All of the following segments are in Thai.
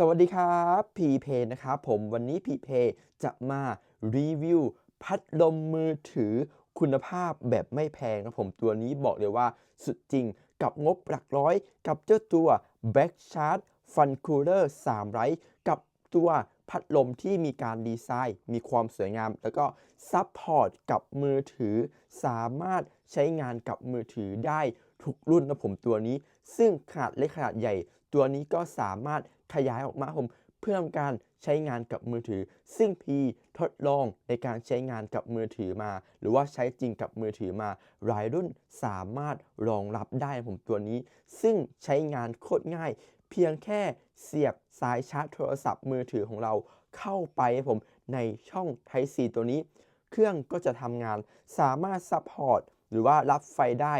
สวัสดีครับพีเพนะครับผมวันนี้พีเพจะมารีวิวพัดลมมือถือคุณภาพแบบไม่แพงครับผมตัวนี้บอกเลยว่าสุดจริงกับงบหลักร้อย กับเจ้าตัว Back Charge Fun Cooler 3ไร้กับตัวพัดลมที่มีการดีไซน์ มีความสวยงาม แล้วก็ซัพพอร์ตกับมือถือ สามารถใช้งานกับมือถือได้ทุกรุ่นนะผมตัวนี้ ซึ่งขนาดเล็กขนาดใหญ่ ตัวนี้ก็สามารถ ขยายออกมาผมเพื่อทำการใช้งานกับมือถือ ซึ่งพีทดลองในการใช้งานกับมือถือมา หรือว่าใช้จริงกับมือถือมาหลายรุ่นสามารถรองรับได้ผมตัวนี้ ซึ่งใช้งานโคตรง่าย เพียงแค่เสียบสายชาร์จโทรศัพท์มือถือของเราเข้าไปผมในช่อง Type C ตัวนี้ เครื่องก็จะทำงานสามารถซัพพอร์ตหรือว่ารับไฟได้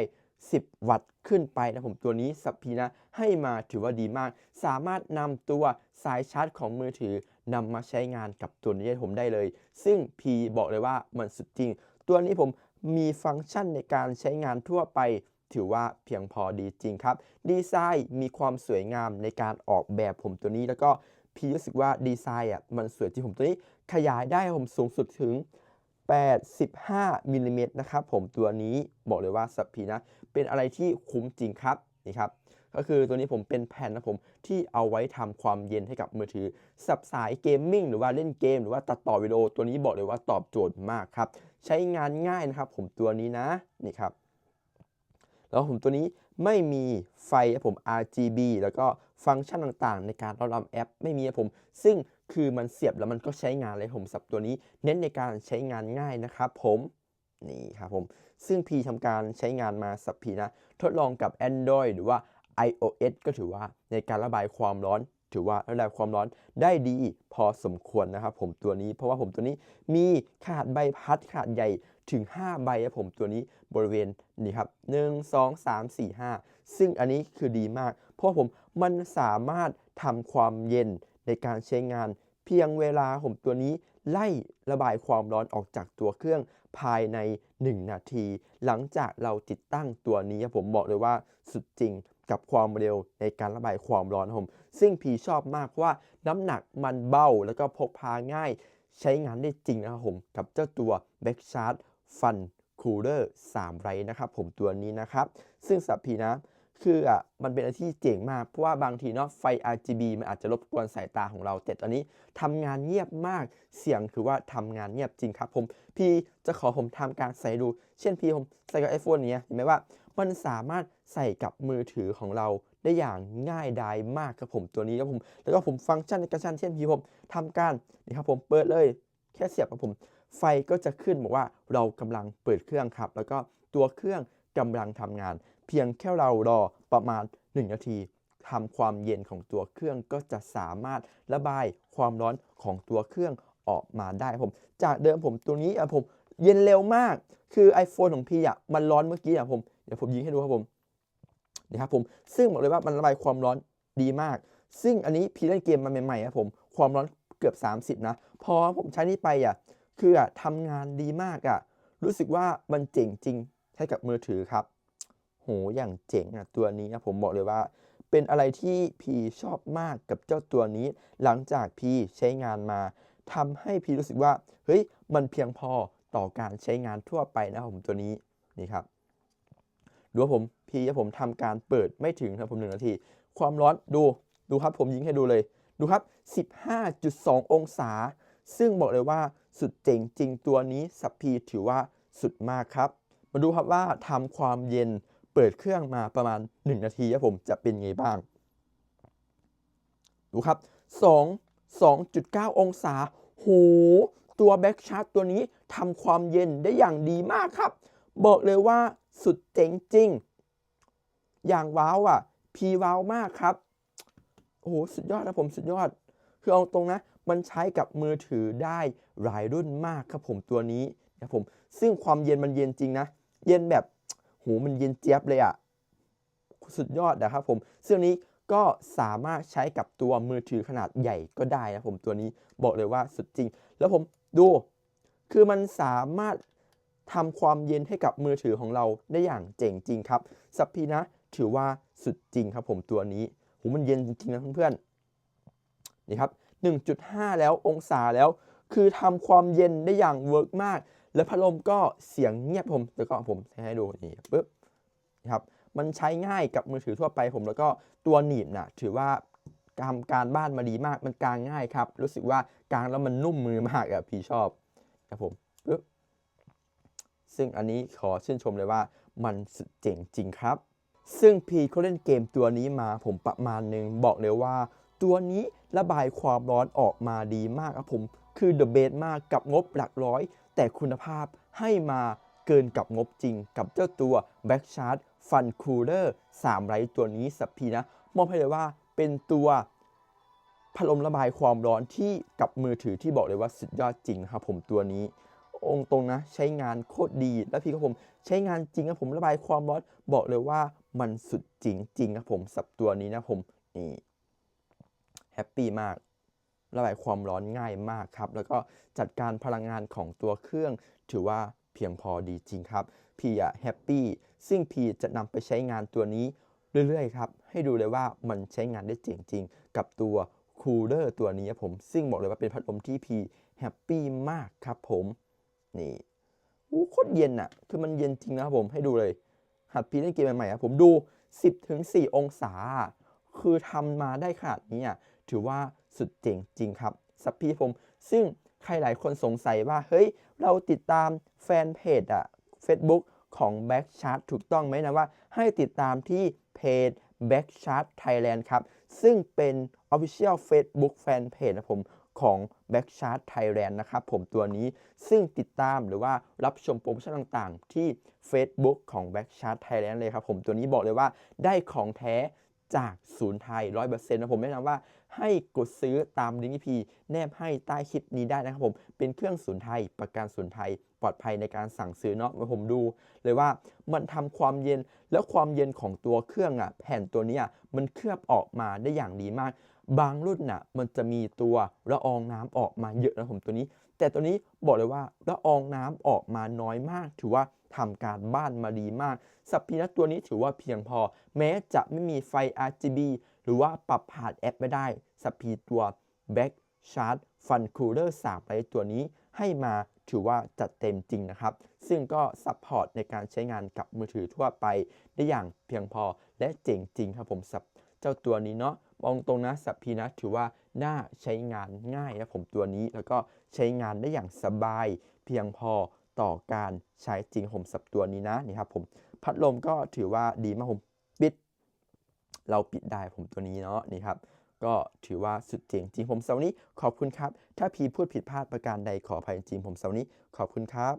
10 วัตต์ขึ้นไปนะผมตัวนี้สัพพีนะให้มาถือว่าดีมาก สามารถนำตัวสายชาร์จของมือถือนำมาใช้งานกับตัวนี้ให้ผมได้เลย ซึ่ง P บอกเลยว่ามันสุดจริง ตัวนี้ผมมีฟังก์ชันในการใช้งานทั่วไป ถือว่าเพียงพอดีจริงครับ ดีไซน์มีความสวยงามในการออกแบบผมตัวนี้ แล้วก็พีรู้สึกว่าดีไซน์อะมันสวยจริงผมตัวนี้ขยายได้ผมสูงสุดถึง 85มิลลิเมตรนะครับผมตัวนี้บอกเลยว่าสัพพีนะ เป็นอะไรที่คุ้มจริงครับนี่ครับก็คือตัวนี้ผมเป็นแผ่นนะผมที่เอาไว้ทำความเย็นให้กับมือถือสับสายเกมมิ่งหรือว่าเล่นเกม หรือว่าตัดต่อวิดีโอตัวนี้บอกเลยว่าตอบโจทย์มากครับ ใช้งานง่ายนะครับผมตัวนี้นะนี่ครับแล้วผมตัวนี้ไม่มีไฟผม RGB แล้วก็ ฟังก์ชันต่างๆ ในการรองรับแอปไม่มีครับผม ซึ่งคือมันเสียบแล้วมันก็ใช้งานเลยผมสับตัวนี้ เน้นในการใช้งานง่ายนะครับผมนี่ครับผมซึ่งพีทำการใช้งานมาสับพีนะ ทดลองกับ Android หรือว่า iOS ก็ถือว่าในการระบายความร้อน ถือว่าระบายความร้อนได้ดีพอสมควรนะครับผมตัวนี้ เพราะว่าผมตัวนี้มีขนาดใบพัดขนาดใหญ่ถึง 5 ใบครับผมตัวนี้บริเวณนี่ครับ 1 2 3 4 5 ซึ่งอันนี้คือดีมาก เพราะผมมันสามารถทำความเย็นในการใช้งาน เพียงเวลาผมตัวนี้ไล่ระบายความร้อนออกจากตัวเครื่องภายใน 1 นาที หลังจากเราติดตั้งตัวนี้ผมบอกเลยว่าสุดจริงกับความเร็วในการระบายความร้อนผม ซึ่งพีชอบมากเพราะว่าน้ำหนักมันเบาแล้วก็พกพาง่าย ใช้งานได้จริงนะครับผม กับเจ้าตัว b a c k c h a r g e Fun Cooler 3ไรนะครับผมตัวนี้นะครับ ซึ่งสับพีนะ คืออะมันเป็นอะไรที่เจ๋งมาก เพราะว่าบางทีเนาะไฟ RGB มันอาจจะรบกวนสายตาของเรา แต่ตอนนี้ทำงานเงียบมาก เสียงคือว่าทำงานเงียบจริงครับผม พี่จะขอผมทำการใส่ดู เช่นพี่ผมใส่กับ iPhone เนี้ยเห็นไหมว่า มันสามารถใส่กับมือถือของเราได้อย่างง่ายดายมากครับผมตัวนี้ครับผม แล้วก็ผมฟังก์ชันในการเช่นพี่ผมทำการนี่ครับผมเปิดเลยแค่เสียบครับผม ไฟก็จะขึ้นบอกว่าเรากำลังเปิดเครื่องครับ แล้วก็ตัวเครื่องกำลังทำงาน เพียงแค่เรารอประมาณ 1 นาทีทำความเย็นของตัวเครื่องก็จะสามารถระบายความร้อนของตัวเครื่องออกมาได้ผม จากเดิมผมตัวนี้อะผมเย็นเร็วมาก คือ iPhone ของพี่อะมันร้อนเมื่อกี้อะผม เดี๋ยวผมยิงให้ดูครับผมนี่ครับผม ซึ่งบอกเลยว่ามันระบายความร้อนดีมาก ซึ่งอันนี้พี่เล่นเกมมาใหม่ๆครับผม ความร้อนเกือบ 30 นะ พอผมใช้นี่ไปอะคืออะทำงานดีมากอะรู้สึกว่ามันเจ๋งจริงใช้กับมือถือครับ หอย่างเจ๋งอะตัวนี้นะผมบอกเลยว่า เป็นอะไรที่พีชอบมากกับเจ้าตัวนี้ หลังจากพีใช้งานมาทำให้พีรู้สึกว่าเฮ้ยมันเพียงพอต่อการใช้งานทั่วไปนะครับผมตัวนี้นี่ครับดูว่าผมพีจะผมทำการเปิดไม่ถึงนะผมหนึ่งนาที ความร้อนดูดูครับผมยิงให้ดูเลยดูครับ 15.2 องศา ซึ่งบอกเลยว่าสุดเจ๋งจริงตัวนี้สัพพีถือว่าสุดมากครับ มาดูครับว่าทำความเย็น เปิดเครื่องมาประมาณ 1 นาทีครับผมจะเป็นไงบ้าง ดูครับ 2 2.9 องศาโหตัวแบ็กชาร์ตตัวนี้ทำความเย็นได้อย่างดีมากครับ บอกเลยว่าสุดเจ๋งจริง อย่างว้าวอะ พีว้าวมากครับ โอ้โห สุดยอดนะผมสุดยอด คือเอาตรงนะ มันใช้กับมือถือได้หลายรุ่นมากครับผมตัวนี้นะผม ซึ่งความเย็นมันเย็นจริงนะ เย็นแบบ หูมันเย็นเจี๊ยบเลยอะ่ะ สุดยอดนะครับผมซึ่งนี้ก็สามารถใช้กับตัวมือถือขนาดใหญ่ก็ได้นะผมตัวนี้บอกเลยว่าสุดจริง แล้วผมดู คือมันสามารถทำความเย็นให้กับมือถือของเราได้อย่างเจ๋งจริงครับสัพพีนะถือว่าสุดจริงครับผมตัวนี้โหมันเย็นจริงๆนะเพื่อนๆนี่ครับ 1.5 แล้วองศาแล้ว คือทำความเย็นได้อย่างเวิร์กมาก และพัดลมก็เสียงเงียบผมแล้วก็ผมให้ดูนี่ปึ๊บนะครับมันใช้ง่ายกับมือถือทั่วไปผม แล้วก็ตัวหนีบนะถือว่าทำการบ้านมาดีมากมันกางง่ายครับ รู้สึกว่ากางแล้วมันนุ่มมือมากอะพี่ชอบครับผมปึ๊บซึ่งอันนี้ขอชื่นชมเลยว่ามันเจ๋งจริงครับ ซึ่งพีเขาเล่นเกมตัวนี้มาผมประมาณหนึง บอกเลยว่า ตัวนี้ระบายความร้อนออกมาดีมากครับผม คือเดอะเบสมากกับงบหลักร้อย แต่คุณภาพให้มาเกินกับงบจริงกับเจ้าตัว Back Charge Fun Cooler 3ไร้ตัวนี้สับพีนะ มองให้เลยว่าเป็นตัวพัดลมระบายความร้อนที่กับมือถือที่บอกเลยว่าสุดยอดจริงครับผมตัวนี้ องค์ตรงนะใช้งานโคตรดีแล้วพี่ครับผมใช้งานจริงครับผมระบายความร้อนบอกเลยว่ามันสุดจริงจริงครับผมสับตัวนี้นะผมนี่แฮปปี้มาก ระบายความร้อนง่ายมากครับ แล้วก็จัดการพลังงานของตัวเครื่อง ถือว่าเพียงพอดีจริงครับ พี่อะแฮปปี้ซึ่งพี่จะนำไปใช้งานตัวนี้เรื่อยๆครับ ให้ดูเลยว่ามันใช้งานได้เจ๋งจริงกับตัวคูลเลอร์ตัวนี้ผม ซึ่งบอกเลยว่าเป็นพัดลมที่พี่แฮปปี้มากครับผม นี่อู้โคตรเย็นอะคือมันเย็นจริงนะครับผมให้ดูเลย หัดพี่เล่นเกมใหม่ๆครับผมดู 10ถึง4องศา คือทำมาได้ขนาดนี้อะถือว่า สุดเจ๋งจริงครับสับพี่ผมซึ่งใครหลายคนสงสัยว่า เฮ้ย เราติดตามแฟนเพจอะ Facebook ของ Backchat ถูกต้องไหมนะว่า ให้ติดตามที่เพจ Backchat Thailand ครับ ซึ่งเป็น Official Facebook Fan Page นะผมของ Backchat Thailand นะครับผมตัวนี้ซึ่งติดตามหรือว่ารับชมโปรโมชั่นต่างๆ ที่ Facebook ของ Backchat Thailand เลยครับผมตัวนี้บอกเลยว่าได้ของแท้ จากศูนย์ไทย 100%นะผมแนะนำว่าให้กดซื้อตามลิงก์ที่พีแนบให้ใต้คลิปนี้ได้นะครับผม เป็นเครื่องศูนย์ไทย ประกันศูนย์ไทย ปลอดภัยในการสั่งซื้อเนาะมาผมดู เลยว่ามันทำความเย็นแล้วความเย็นของตัวเครื่องอะแผ่นตัวนี้มันเคลือบออกมาได้อย่างดีมาก บางรุ่นน่ะมันจะมีตัวละอองน้ำออกมาเยอะนะผมตัวนี้ แต่ตัวนี้บอกเลยว่าละอองน้ำออกมาน้อยมาก ถือว่าทำการบ้านมาดีมากสับพีนะตัวนี้ถือว่าเพียงพอ แม้จะไม่มีไฟ RGB หรือว่าปรับผ่านแอปไม่ได้สับพีตัว Back Charge Fun Cooler 3ไปตัวนี้ให้มาถือว่าจัดเต็มจริงนะครับ ซึ่งก็ซัพพอร์ตในการใช้งานกับมือถือทั่วไป ได้อย่างเพียงพอและเจ๋งจริงครับผมสับเจ้าตัวนี้เนาะ องตรงนะสับพีนะถือว่าน่าใช้งานง่ายนะผมตัวนี้แล้วก็ใช้งานได้อย่างสบายเพียงพอต่อการใช้จริงผมสับตัวนี้นะนี่ครับผมพัดลมก็ถือว่าดีมากผมปิด เราปิดได้ผมตัวนี้เนาะนี่ครับก็ถือว่าสุดเจ๋งจริงผมเสาร์นี้ขอบคุณครับ ถ้าพีพูดผิดพลาดประการใดขออภัยจริงผมเสาร์นี้ขอบคุณครับ